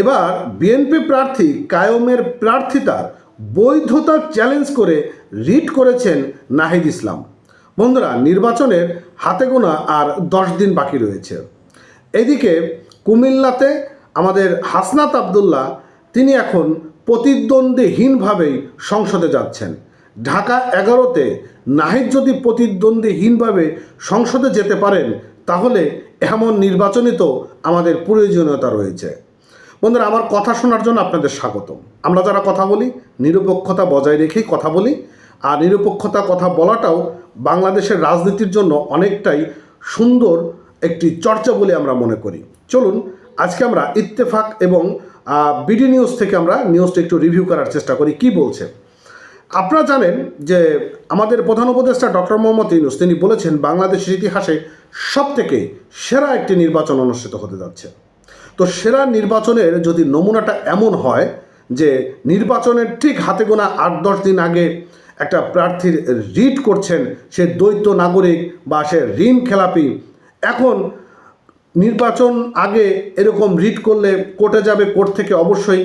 এবার বিএনপি প্রার্থী কায়মের প্রার্থিতার বৈধতা চ্যালেঞ্জ করে রিট করেছেন নাহিদ ইসলাম। বন্ধুরা, নির্বাচনের হাতে গোনা আর দশ দিন বাকি রয়েছে। এদিকে কুমিল্লাতে আমাদের হাসনাত আবদুল্লাহ, তিনি এখন প্রতিদ্বন্দ্বীহীনভাবেই সংসদে যাচ্ছেন। ঢাকা এগারোতে নাহিদ যদি প্রতিদ্বন্দ্বীহীনভাবে সংসদে যেতে পারেন, তাহলে এমন নির্বাচনই তো আমাদের প্রয়োজনীয়তা রয়েছে। বন্ধুরা, আমার কথা শোনার জন্য আপনাদের স্বাগতম। আমরা যারা কথা বলি, নিরপেক্ষতা বজায় রেখেই কথা বলি, আর নিরপেক্ষতা কথা বলাটাও বাংলাদেশের রাজনীতির জন্য অনেকটাই সুন্দর একটি চর্চা বলে আমরা মনে করি। চলুন, আজকে আমরা ইত্তেফাক এবং বিডি নিউজ থেকে আমরা নিউজটা একটু রিভিউ করার চেষ্টা করি, কি বলছে? আপনারা জানেন যে আমাদের প্রধান উপদেষ্টা ডক্টর মোহাম্মদ ইউনুস, তিনি বলেছেন, বাংলাদেশের ইতিহাসে সব থেকে সেরা একটি নির্বাচন অনুষ্ঠিত হতে যাচ্ছে। তো সেরা নির্বাচনের যদি নমুনাটা এমন হয় যে নির্বাচনের ঠিক হাতে গোনা আট, দশ দিন আগে একটা প্রার্থীর রিট করছেন সে দ্বৈত নাগরিক বা সে ঋণ খেলাপি, এখন নির্বাচন আগে এরকম রিট করলে কোর্টে যাবে, কোর্ট থেকে অবশ্যই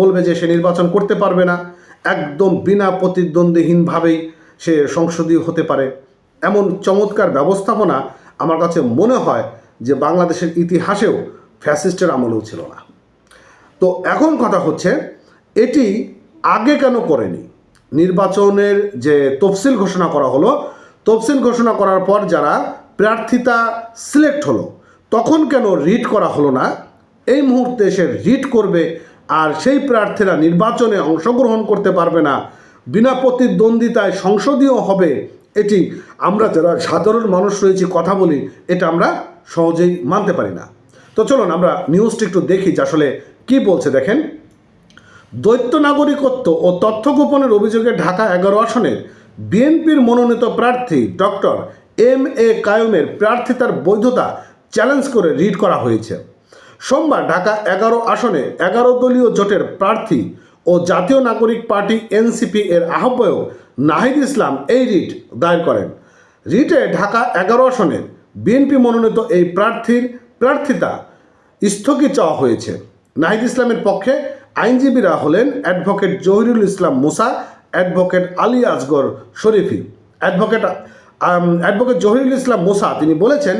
বলবে যে সে নির্বাচন করতে পারবে না। একদম বিনা প্রতিদ্বন্দ্বীহীনভাবেই সে সংসদীয় হতে পারে। এমন চমৎকার ব্যবস্থাপনা আমার কাছে মনে হয় যে বাংলাদেশের ইতিহাসেও ফ্যাসিস্টের আমলেও ছিল না। তো এখন কথা হচ্ছে, এটি আগে কেন করেনি? নির্বাচনের যে তফসিল ঘোষণা করা হলো, তফসিল ঘোষণা করার পর যারা প্রার্থিতা সিলেক্ট হলো, তখন কেন রিট করা হলো না? এই মুহূর্তে সে রিট করবে আর সেই প্রার্থীরা নির্বাচনে অংশগ্রহণ করতে পারবে না, বিনা প্রতিদ্বন্দ্বিতায় সংসদীয় হবে, এটি আমরা যারা সাধারণ মানুষ রয়েছি, কথা বলি, এটা আমরা সহজেই মানতে পারি না। তো চলুন আমরা নিউজটি একটু দেখি যে আসলে কি বলছে, দেখেন। দ্বৈত নাগরিকত্ব ও তথ্য গোপনের অভিযোগে ঢাকা এগারো আসনের বিএনপির মনোনীত প্রার্থী ডক্টর এম এ কায়ুমের প্রার্থিতার বৈধতা চ্যালেঞ্জ করে রিট করা হয়েছে। সোমবার ঢাকা এগারো আসনে এগারো দলীয় জোটের প্রার্থী ও জাতীয় নাগরিক পার্টি এনসিপি এর আহ্বায়ক নাহিদ ইসলাম এই রিট দায়ের করেন। রিটে ঢাকা এগারো আসনের বিএনপি মনোনীত এই প্রার্থীর প্রার্থিতা স্থগিত চাওয়া হয়েছে। নাহিদ ইসলামের পক্ষে আইনজীবীরা হলেন advocate Zahirul Islam Musa, advocate Ali Asgar Sharifi. Advocate advocate Zahirul Islam Musa, তিনি বলেছেন,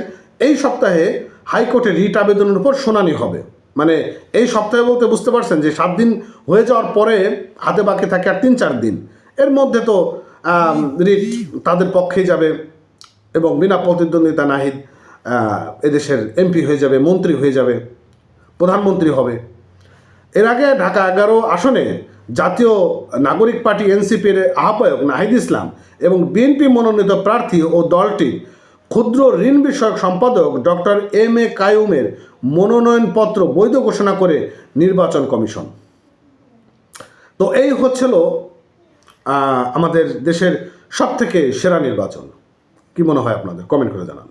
এই সপ্তাহে হাইকোর্টে রিট আবেদনের উপর শুনানি হবে। মানে এই সপ্তাহে বলতে বুঝতে পারছেন যে সাত দিন হয়ে যাওয়ার পরে হাতে বাকি থাকে আর তিন চার দিন। এর মধ্যে তো রিট তাদের পক্ষেই যাবে এবং বিনা প্রতিদ্বন্দ্বিতা নাহিদ এদেশের এমপি হয়ে যাবে, মন্ত্রী হয়ে যাবে, প্রধানমন্ত্রী হবে। এর আগে ঢাকা এগারো আসনে জাতীয় নাগরিক পার্টি এনসিপির আহ্বায়ক নাহিদ ইসলাম এবং বিএনপি মনোনীত প্রার্থী ও দলটি ক্ষুদ্র ঋণ বিষয়ক সম্পাদক ডক্টর এম এ কায়ুমের মনোনয়নপত্র বৈধ ঘোষণা করে নির্বাচন কমিশন। তো এই হচ্ছিল আমাদের দেশের সব থেকে সেরা নির্বাচন। কি মনে হয় আপনাদের? কমেন্ট করে জানান।